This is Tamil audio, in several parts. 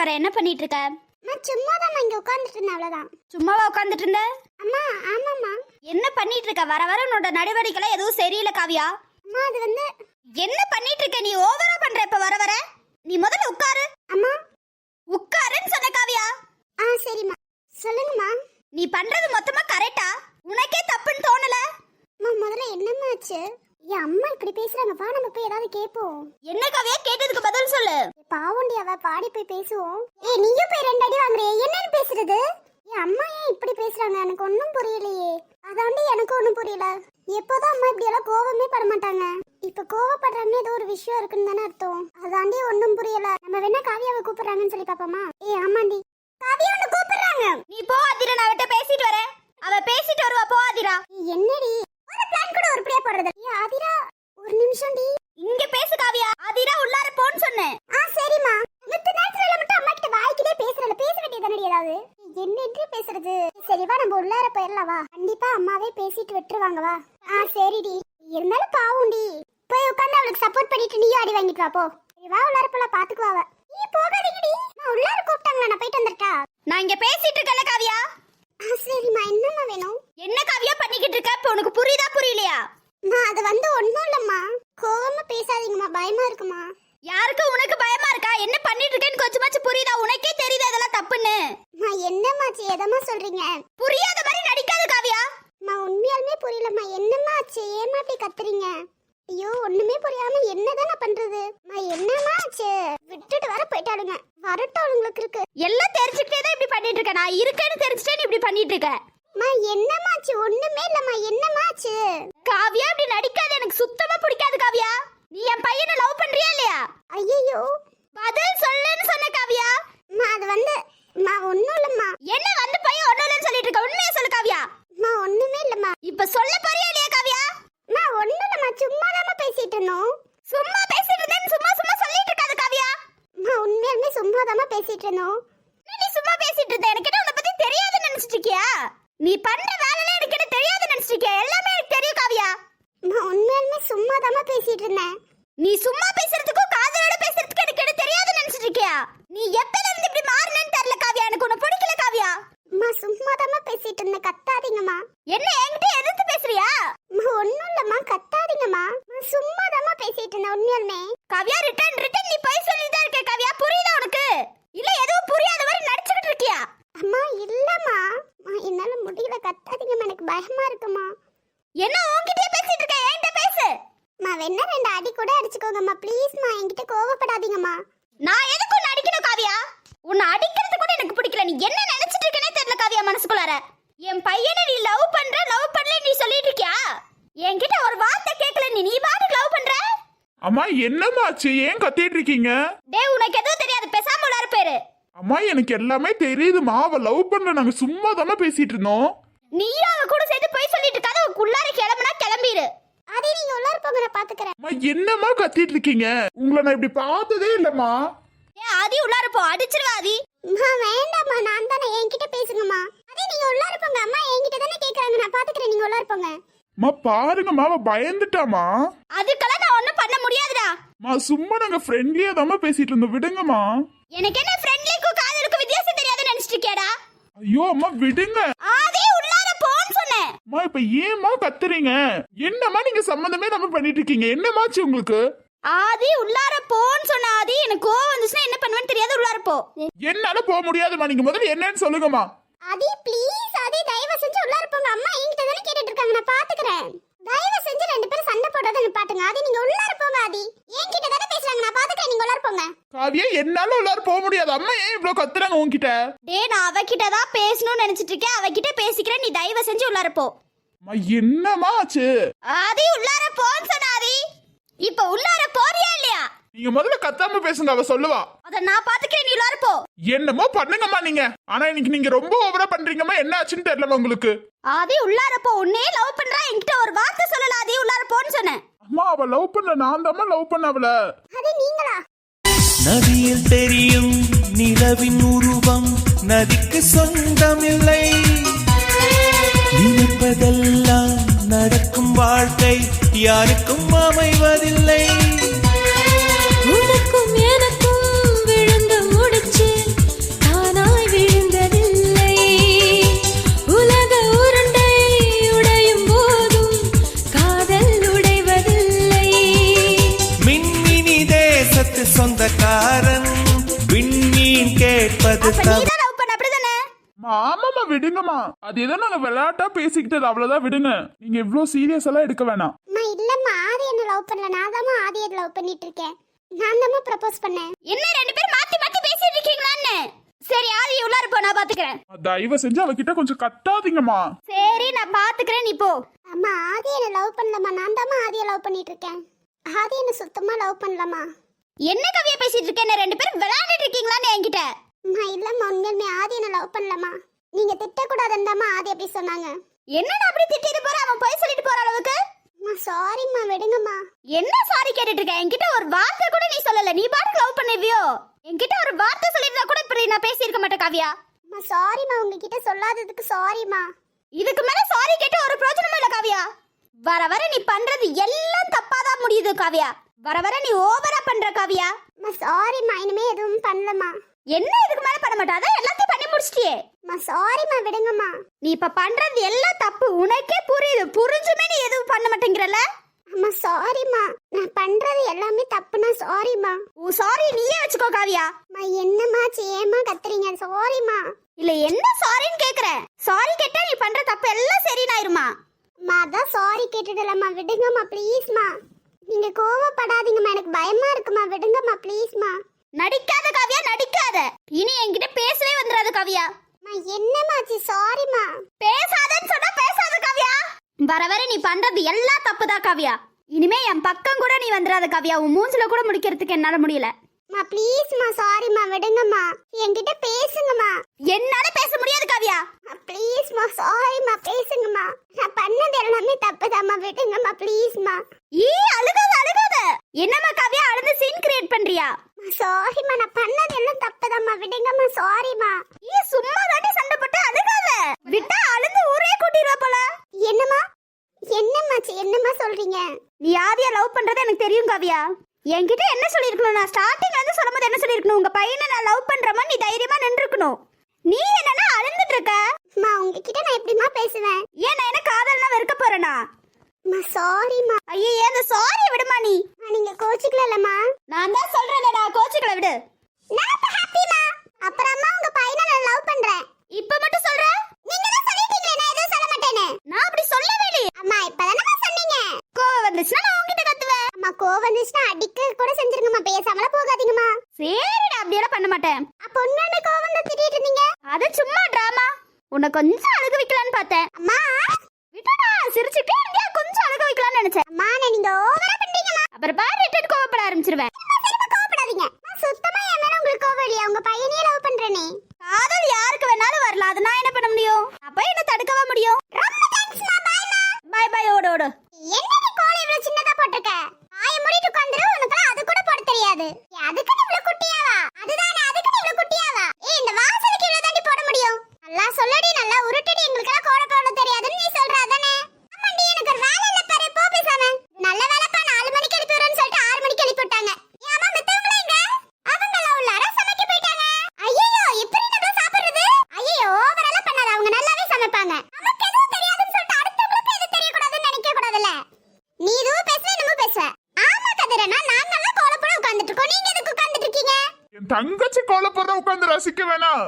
போயிட்டு வர என்ன பண்ணிட்டு இருக்க நான் சும்மா தான் இங்க உட்கார்ந்துட்டு இருந்தேன் அவ்வளவுதான். சும்மாவா உட்காந்துட்டு இருந்த அம்மா ஆமாம்மா. என்ன பண்ணிட்டு இருக்க வர வர உன்னோட நடவடிக்கைலாம் எதுவும் சரியில்லை காவியா. அம்மா அது வந்து என்ன பண்ணிட்டு இருக்க நீ ஓவரா பண்ற இப்ப வர வர? நீ முதல்ல உட்காரு. அம்மா. உட்காருன்னு சொன்ன காவியா. ஆ சரிம்மா. சொல்லுங்கம்மா. நீ பண்றது மொத்தமா கரெக்டா? உனக்கே தப்புன்னு தோணல? அம்மா முதல்ல என்னம்மா ஆச்சு? என் அம்மா இப்படி பேசுறாங்க. வா நம்ம போய் ஏதாவது கேட்போம் என்ன காவியா? கேட்டதுக்கு பதில் சொல்லு. பாவுண்டி அவ பாடி போய் பேசுவோம்? ஏ நீயும் போய் ரெண்டு அடி வாங்குறியே என்னன்னு பேசுறது? என் அம்மா ஏன் இப்படி பேசுறாங்க? எனக்கு ஒன்றும் புரியலையே. அதாண்டி எனக்கு ஒன்றும் புரியல. எப்போதும் அம்மா இப்படி எல்லாம் கோவமே பட மாட்டாங்க. இப்ப கோவப்படுறாங்கன்னு ஏதோ ஒரு விஷயம் இருக்குன்னு தானே அர்த்தம். அதாண்டி ஒன்றும் புரியல. நம்ம வேணா காவியாவை கூப்பிடுறாங்கன்னு சொல்லி பாப்போமா ஏ ஆமாண்டி காவியா உன்னை கூப்பிடுறாங்க நீ போ அதிரா நான் அவட்ட பேசிட்டு வரேன் அவ பேசிட்டு வருவா போ அதிரா ஏய், என்னடி ஒரு பிளான் கூட உருப்படியா போடுறது ஏ ஆதிரா ஒரு நிமிஷம் டி இங்க பேசு காவியா அதிரா உள்ளார போன்னு சொன்னேன் ஆ சரிம்மா மித்த நேரத்துல மட்டும் அம்மா கிட்ட வாய்க்கிட்டே பேசுறல பேச வேண்டியதானடி ஏதாவது என்ன என்று பேசுறது சரி வா நம்ம உள்ளார போயிடலாம் வா கண்டிப்பா அம்மாவே பேசிட்டு விட்டுருவாங்க வா ஆ சரிடி. இருந்தாலும் பாவுண்டி போய் உட்கார்ந்து அவளுக்கு சப்போர்ட் பண்ணிட்டு நீயும் அடி வாங்கிட்டு வா போ. வா உள்ளார போலாம் பாத்துக்குவா அவ. நீ போகாதீங்கடி. நான் உள்ளார கூப்பிட்டாங்களா? நான் போயிட்டு வந்துட்டா. நான் இங்க பேசிட்டு இருக்கல காவியா. ஆ சரிம்மா. என்னம்மா வேணும்? என்ன காவியா பண்ணிக்கிட்டு இருக்க? இப்ப உனக்கு புரியுதா புரியலையா? நான் அது வந்து ஒண்ணும் இல்லம்மா. கோவமா பேசாதீங்கம்மா. பயமா இருக்குமா யாருக்கு உனக்கு பயமா இருக்கா? என்ன பண்ணிட்டு இருக்கேன்னு கொஞ்சமாச்சும் புரியுதா? உனக்கே தெரியுது அதெல்லாம் தப்புன்னு. நான் என்னம்மாச்சு எதம்மா சொல்றீங்க புரியாத மாதிரி நடிக்காத காவியா அம்மா உண்மையாலுமே புரியலம்மா என்னம்மா ஆச்சு ஏமா இப்படி கத்துறீங்க ஐயோ ஒண்ணுமே புரியாம என்னதான் நான் பண்றது அம்மா என்னம்மா ஆச்சு விட்டுட்டு வர போயிட்டாளுங்க வரட்டும் அவங்களுக்கு இருக்கு எல்லாம் தெரிஞ்சுக்கிட்டே தான் இப்படி பண்ணிட்டு இருக்க தெரிஞ்சுட்டே நீ இப்படி பண்ணிட்டு இருக்க? அம்மா என்னம்மா ஆச்சு ஒண்ணுமே இல்லம்மா. என்னம்மா ஆச்சு காவியா இப்படி நடிக்காத. எனக்கு சுத்தமா பிடிக்காது காவியா. நீ என் பையனை லவ் பண்றியா இல்லையா? ஐயோ பதில் சொல்லுன்னு சொன்ன காவியா. அம்மா அது வந்து அம்மா ஒண்ணும் இல்லம்மா. என்ன வந்து பையன் ஒண்ணும் இல்லைன்னு சொல்லிட்டு இருக்க? உண்மையா சொல்லு காவியா. அம்மா ஒண்ணுமே இல்லம்மா. இப்ப சொல்ல போறியா இல்லையா காவியா? அம்மா ஒண்ணும் இல்லம்மா. சும்மா பேசிட்டு இருந்தோம். சும்மா பேசிட்டு இருந்தேன்னு சும்மா சும்மா சொல்லிட்டு இருக்காத காவியா. அம்மா உண்மையாலுமே சும்மா பேசிட்டு இருந்தோம் நீ சும்மா பேசிட்டு இருந்த எனக்கு என்ன உன்னை பத்தி தெரியாதுன்னு நினைச்சிட்டு இருக்கியா நீ பண்ற வேலையில எனக்கு என்ன தெரியாதுன்னு நினைச்சிட்டு இருக்கியா எல்லாமே எனக்கு தெரியும் காவியா அம்மா உண்மையாலுமே சும்மா பேசிட்டு இருந்தேன் நீ சும்மா பேசுறதுக்கும் காதலோட பேசுறதுக்கும் எனக்கு என்ன தெரியாதுன்னு இருக்கியா நீ எப்பல இருந்து இப்படி மாறினேன்னு தெரியல காவியா? எனக்கு உன்னை பிடிக்கல காவியா. அம்மா சும்மா பேசிட்டு இருந்தேன். கத்தாதீங்கம்மா. என்ன என்கிட்ட எதிர்த்து பேசுறியா? ஒண்ணும் இல்லம்மா. கத்தாதீங்கம்மா. சும்மா பேசிட்டு இருந்தேன் உண்மையாலுமே. காவியா ரிட்டன் ரிட்டன் நீ போய் சொல்லிட்டு தான் இருக்க காவியா. புரியுதா உனக்கு? இல்ல எதுவும் புரியாத மாதிரி நடிச்சுக்கிட்டு இருக்கியா? அம்மா இல்லம்மா. என்னால முடியல. கத்தாதீங்கம்மா. எனக்கு பயமா இருக்குமா என்ன உன்கிட்டயே பேசிட்டு இருக்க? என்கிட்ட பேசு. அம்மா வேணா ரெண்டு அடி கூட அடிச்சுக்கோங்கம்மா. ப்ளீஸ்மா என்கிட்ட கோவப்படாதீங்கம்மா. நான் எதுக்கு காவியா? உன்னை அடிக்கிறது கூட எனக்கு பிடிக்கல. நீ என்ன நினைச்சிட்டு இருக்கனே தெரியல காவியா மனசுக்குள்ளார. என் பையனை நீ லவ் பண்ற லவ் பண்ணல நீ சொல்லிட்டு இருக்கியா? என்கிட்ட ஒரு வார்த்தை கேட்கல நீ நீ பாட்டுக்கு லவ் பண்ற? அம்மா என்னம்மாச்சு ஏன் கத்திட்டு இருக்கீங்க? டேய் உனக்கு எதுவும் தெரியாது. பேசாம உள்ளார பேரு அம்மா எனக்கு எல்லாமே தெரியுதுமா அவ லவ் பண்ண நாங்க சும்மா தானே பேசிட்டு இருந்தோம். நீயும் அவ கூட சேர்த்து போய் சொல்லிட்டு இருக்காத. உள்ளார கிளம்புனா கிளம்பிரு. அதே நீங்க உள்ளார போங்க நான் பாத்துக்கிறேன். அம்மா என்னம்மா கத்திட்டு இருக்கீங்க? உங்களை நான் இப்படி பார்த்ததே இல்லம்மா. ஏ ஆதி உள்ளார போ அடிச்சிருவா ஆதி. அம்மா வேண்டாம்மா நான் தானே என்கிட்ட பேசுங்கம்மா. அதே நீங்க உள்ளார போங்க அம்மா என்கிட்ட தானே கேக்குறாங்க நான் பாத்துக்கிறேன் நீங்க உள்ளார போங்க. அம்மா பாருங்கம்மா அவ பயந்துட்டாமா அதுக்கெல்லாம் நான் ஒண்ணும் பண்ண முடியாதுடா. அம்மா சும்மா நாங்க ஃப்ரெண்ட்லியா தாம்மா பேசிட்டு இருந்தோம் விடுங்கம்மா. எனக்கு என்ன ஃப்ரெண்ட்லிக்கும் காதலுக்கும் வித்தியாசம் தெரியாதுன்னு நினைச்சிட்டு இருக்கியாடா? ஐயோ அம்மா விடுங்க. ஆதி உள்ளார போன்னு சொன்னேன். அம்மா இப்ப ஏம்மா கத்துறீங்க? என்னம்மா நீங்க சம்மந்தமே நம்ம பண்ணிட்டு இருக்கீங்க? என்னமாச்சு உங்களுக்கு? ஆதி உள்ளார போன்னு சொன்ன ஆதி எனக்கு கோவம் வந்துச்சுன்னா என்ன பண்ணுவேன்னு தெரியாது உள்ளார போ. என்னால போக முடியாதும்மா. நீங்க முதல்ல என்னன்னு சொல்லுங்கம்மா. அதே ப்ளீஸ் அதே தயவு செஞ்சு உள்ளார போங்க. அம்மா என்கிட்ட தானே கேட்டுட்டு இருக்காங்க நான் பாத்துக்கிறேன். தயவு செஞ்சு ரெண்டு பேரும் சண்டை போடுறதை பாட்டுங்க அதே நீங்க உள்ளார போங்க ஆதி. என்கிட்ட தானே பேசுறாங்க. நான் பாத்துக்கிறேன். நீங்க உள்ளார போங்க. காவியா என்னால எல்லாரும் போக முடியாது. அம்மா ஏன் இவ்வளவு கத்துறாங்க உன்கிட்ட? டேய் நான் அவகிட்ட தான் பேசணும்னு நினைச்சிட்டு இருக்கேன் அவகிட்ட பேசிக்கிறேன். நீ தயவு செஞ்சு உள்ளார போ. அம்மா என்னம்மா ஆச்சு? ஆதி உள்ளார போன்னு சொன்ன ஆதி. நீங்க முதல்ல கத்தாம பேசுங்க அவ சொல்லுவா. அத நான் பாத்துக்கிறேன் நீ உள்ளார போ. என்னமோ பண்ணுங்கம்மா நீங்க. ஆனா இன்னைக்கு நீங்க ரொம்ப ஓவரா பண்றீங்கம்மா. என்ன ஆச்சுன்னு தெரியல உங்களுக்கு. ஆதி உள்ளார போ. உன்னே லவ் பண்றா. என்கிட்ட ஒரு வார்த்தை சொல்லல ஆதி. உள்ளார போன்னு சொன்னேன். அம்மா அவ லவ் பண்ணல. நான் தான் லவ் பண்ண அவள அது நீங்களா? நதியில் தெரியும் நிலவின் உருவம். நதிக்கு சொந்தமில்லை. நினைப்பதெல்லாம் நடக்கும் வாழ்க்கை யாருக்கும் அமைவதில்லை. உனக்கும் எனக்கும் விழுந்த முடிச்சு தானாய் விழுந்ததில்லை. உலக உருண்டை உடையும் போதும் காதல் உடைவதில்லை. மின்மினி தேசத்து சொந்தக்காரன் விண்மீன் கேட்பது தவறு ஆமாமா விடுங்கம்மா. அது ஏதோ நாங்க விளையாட்டா பேசிக்கிட்டது அவ்வளவுதான் விடுங்க. நீங்க இவ்ளோ சீரியஸ் எல்லாம் எடுக்க வேணாம். அம்மா இல்லம்மா ஆதி என்ன லவ் பண்ணல. நான் தாம்மா ஆதியை லவ் பண்ணிட்டு இருக்கேன். நான் தாம்மா ப்ரப்போஸ் பண்ணேன். என்ன ரெண்டு பேரும் மாத்தி மாத்தி பேசிட்டு இருக்கீங்களான்னு? சரி ஆதி உள்ளார போ நான் பாத்துக்கிறேன். தயவு செஞ்சு அவகிட்ட கொஞ்சம் கட்டாதீங்கம்மா சரி நான் பாத்துக்கிறேன் நீ போ. அம்மா ஆதி என்ன லவ் பண்ணலம்மா. நான் தாம்மா ஆதியை லவ் பண்ணிட்டு இருக்கேன். ஆதி என்ன சுத்தமா லவ் பண்ணலம்மா. என்ன கவியா பேசிட்டு இருக்க என்ன ரெண்டு பேரும் விளையாடிட்டு இருக்கீங்களான்னு என்கிட்ட? அம்மா இல்லம்மா உண்மையுமே ஆதி என்ன லவ் பண்ணலம்மா. நீங்க திட்டக்கூடாதுன்னு ஆதி அப்படி சொன்னாங்க. என்னடா அப்படி திட்டிட்டு போற? அவன் போய் சொல்லிட்டு போற அளவுக்கு? சாரிம்மா விடுங்கம்மா. என்ன சாரி கேட்டுட்டு இருக்க என்கிட்ட ஒரு வார்த்தை கூட நீ சொல்லல. நீ பாட்டுக்கு லவ் பண்ணுவியோ? என்கிட்ட ஒரு வார்த்தை சொல்லிருந்தா கூட இப்படி நான் பேசியிருக்க மாட்டேன் காவியா. அம்மா சாரிம்மா உங்ககிட்ட சொல்லாததுக்கு சாரிம்மா இதுக்கு மேல சாரி கேட்டு ஒரு பிரயோஜனமும் இல்ல காவியா. வர வர நீ பண்றது எல்லாம் தப்பாதான் முடியுது காவியா. வர வர நீ ஓவரா பண்ற காவியா. சாரிம்மா இனிமே எதுவும் பண்ணலம்மா. என்ன இதுக்கு மேல பண்ண மாட்டாத எல்லாத்தையும் பண்ணி முடிச்சிட்டியே. அம்மா சாரிம்மா விடுங்கம்மா. நீ இப்ப பண்றது எல்லாம் தப்பு. உனக்கே புரியுது. புரிஞ்சுமே நீ எதுவும் பண்ண மாட்டேங்கிறல அம்மா சாரிம்மா நான் பண்றது எல்லாமே தப்புனா சாரிம்மா உன் சாரி நீயே வச்சுக்கோ காவியா. அம்மா என்னம்மா ஏம்மா கத்துறீங்க? சாரிம்மா இல்ல என்ன சாரின்னு கேக்குற? சாரி கேட்டா நீ பண்ற தப்பு எல்லாம் சரினாயிருமா? அம்மா அதான் சாரி கேட்டுடலம்மா விடுங்கம்மா ப்ளீஸ்மா நீங்க கோவப்படாதீங்கம்மா. எனக்கு பயமா இருக்குமா விடுங்கம்மா ப்ளீஸ்மா நடிக்காத காவியா நடிக்காத. இனி என்கிட்ட பேசவே வந்துடாத காவியா. அம்மா என்னம்மாச்சு சாரிம்மா பேசாதன்னு சொன்னா பேசாத காவியா. வர வர நீ பண்றது எல்லாம் தப்புதான் காவியா. இனிமே என் பக்கம் கூட நீ வந்துடாத காவியா. உன் மூஞ்சில கூட முடிக்கிறதுக்கு என்னால முடியல. அம்மா ப்ளீஸ்மா சாரிம்மா விடுங்கம்மா. என்கிட்ட பேசுங்கம்மா. என்னால பேச முடியாது காவியா. ப்ளீஸ்மா சாரிம்மா பேசுங்கம்மா. நான் பண்ணது எல்லாமே தப்புதாம்மா விடுங்கம்மா ப்ளீஸ்மா ஈ அழுகாத அழுகாத. என்னம்மா காவியா அழுது சீன் கிரியேட் பண்றியா? சாரிம்மா நான் பண்ணது எல்லாம் தப்புதாம்மா விடுங்கம்மா சாரிம்மா ஈ சும்மா தாண்டி சண்டை போட்டு அழுகாத. விட்டா அழுது ஊரே கூட்டிடுவா போல. என்னம்மா? என்னம்மாச்சு என்னம்மா சொல்றீங்க? நீ யாரையா லவ் பண்றது எனக்கு தெரியும் காவியா. என்கிட்ட என்ன சொல்லிருக்கணும் நான் ஸ்டார்டிங்ல இருந்து சொல்லும்போது என்ன சொல்லிருக்கணும் உங்க பையனை நான் லவ் பண்றமா நீ தைரியமா நின்றுக்கணும். நீ என்னன்னா அழுந்துட்டு இருக்க. அம்மா உங்ககிட்ட நான் எப்படிம்மா பேசுவேன்? ஏன் நான் என்ன காதல்னா வெறுக்க போறேனா? அம்மா சாரிம்மா ஐயே அந்த சாரி விடுமா நீ? நீங்க கோச்சிக்கலம்மா நான் தான் சொல்றேன்டா கோச்சுக்களை விடு. நான் இப்ப ஹாப்பிமா அப்புறமா உங்க பையனை நான் லவ் பண்றேன். இப்ப மட்டும் சொல்ற? நீங்க தான் சொல்லிட்டீங்களே நான் எதுவும் சொல்ல மாட்டேன்னு. நான் அப்படி சொல்லவே இல்லையே. அம்மா இப்பதானே சொன்னீங்க. கோவம் வந்துச்சுன்னா நான் உன்கிட்ட கத்துவேன். அம்மா கோவம் வந்துச்சுன்னா அடிக்க கூட செஞ்சிருங்கம்மா. பேசாமல போகாதீங்கம்மா. சரிடா அப்படியெல்லாம் பண்ண மாட்டேன். அப்ப உண்மையான கோவம் வந்து திட்டிட்டு இருந்தீங்க? அது சும்மா டிராமா உன்னை கொஞ்சம் அழுக வைக்கலான்னு பார்த்தேன். அம்மா. விட்டுடா சிரிச்சுட்டே இருந்தியா? கொஞ்சம் அழுக வைக்கலாம்னு நினைச்சேன். அம்மா நீங்க ஓவரா பண்றீங்கம்மா அப்புறம் பாரு ரிட்டன் கோவப்பட ஆரம்பிச்சிருவேன். கோவப்படாதீங்க. சுத்தமா என் மேல உங்களுக்கு கோவம் இல்லையா? உங்க பையனையே லவ் பண்றேனே. காதல் யாருக்கு வேணாலும் வரலாம். அது நான் என்ன பண்ண முடியும் அப்ப என்ன தடுக்கவா முடியும் ரொம்ப தேங்க்ஸ்மா பாய்மா பாய் பாய் ஓடு ஓடு என்ன நீ கோலை இவ்வளவு சின்னதா போட்டிருக்க ஆய மூடிட்டு உட்கார்ந்துரு உனக்கு அது கூட போட தெரியாது ஏய், அதுக்கு நீ இவ்வளவு குட்டியாவா அதுதானே அதுக்கு நீ இவ்வளவு குட்டியாவா ஏய் இந்த வாசலுக்கு இவ்வளவு தாண்டி போட முடியும் நல்லா சொல்லடி நல்லா உருட்டுடி எங்களுக்கெல்லாம் கோல போட தெரியாதுன்னு நீ சொல்ற அதானே ஆமாண்டி எனக்கு ஒரு வேலை இல்ல பாரு போ பேசாம நல்ல வேலைப்பா நாலு மணிக்கு எழுப்பி விடுறேன்னு சொல்லிட்டு ஆறு மணிக்கு எழுப்பி விட்டாங்க ஏன் அம்மா மித்தவங்கள எங்க அவங்கள உள்ளார சமைக்க போயிட்டாங்க ஐயோ எப்படி நம்ம சாப்பிடுறது ஐயோ ஓவரெல்லாம் பண்ணாத அவங்க நல்லாவே சமைப்பாங்க நமக்கு எதுவும் தெரியாதுன்னு சொல்லிட்டு அடுத்தவங்களுக்கு எதுவும் தெரியக்கூடாதுன்னு நினைக்க கூடாதுல்ல நீ இதுவும் பேச என்னமோ பேச ஆமா கதிரனா நாங்க எல்லாம் கோலப்பட உட்கார்ந்துட்டு இருக்கோம் நீங்க எதுக்கு உட்கார்ந்துட்டு இருக்கீங்க என் தங்கச்சி கோல போடுற உட்காந்து ரசிக்க வேணாம்.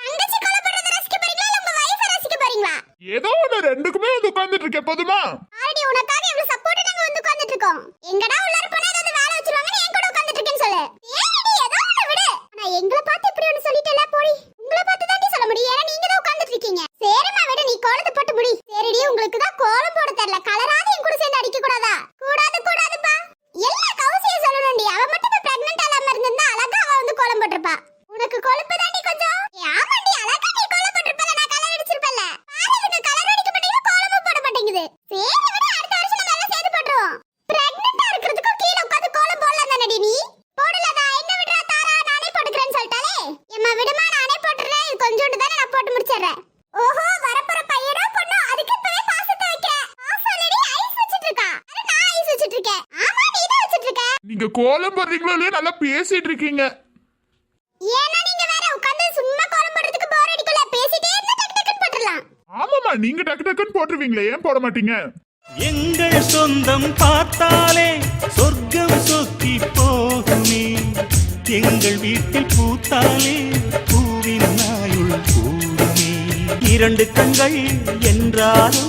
தங்கச்சி கோலப்படுறத ரசிக்க போறீங்களா? இல்ல உங்க வைஃபை ரசிக்க போறீங்களா? ஏதோ ஒண்ணு ரெண்டுக்குமே வந்து உட்காந்துட்டு இருக்கேன் போதுமா? ஆல்ரெடி உனக்காக இவ்வளவு சப்போர்ட் நாங்க வந்து உட்கார்ந்துட்டு இருக்கோம். எங்கடா உள்ளார போனா ஏதாவது வேலை வச்சிருவாங்க என் கூட உட்கார்ந்துட்டு இருக்கேன்னு சொல்லு. ஏன்டி ஏதோ ஒண்ணு விடு. ஆனா எங்களை பார்த்து இப்படி ஒண்ணு சொல்லிட்டல போடி. உங்களை பார்த்து தாண்டி சொல்ல முடியும். ஏன்னா நீங்க தான் உட்கார்ந்துட்டு இருக்கீங்க. சரிம்மா விடு நீ கோலத்தை போட்டு முடி. சரிடி உங்களுக்கு தான் கோலம் போட தெரியல. கலராது என் கூட சேர்ந்து அடிக்க கூடாதா கூடாது கூடாதுப்பா எல்லா கவுசியும் சொல்லணும்டி அவ மட்டும் இப்ப நீங்க கோலம் போடுறீங்களோ இல்லையோ நல்லா பேசிட்டு இருக்கீங்க. ஏன்னா நீங்க வேற உட்கார்ந்து சும்மா கோலம் போடுறதுக்கு போர் அடிக்கல பேசிட்டே இருந்தா டக்கு டக்குன்னு போட்டுடலாம். ஆமாமா நீங்க டக்கு டக்குன்னு போட்டுருவீங்களே ஏன் போட மாட்டீங்க? எங்கள் சொந்தம் பார்த்தாலே சொர்க்கம் சொத்தி போகுமே. எங்கள் வீட்டில் பூத்தாலே பூவின் நாயுள் கூடுமே. இரண்டு கண்கள் என்றாலும்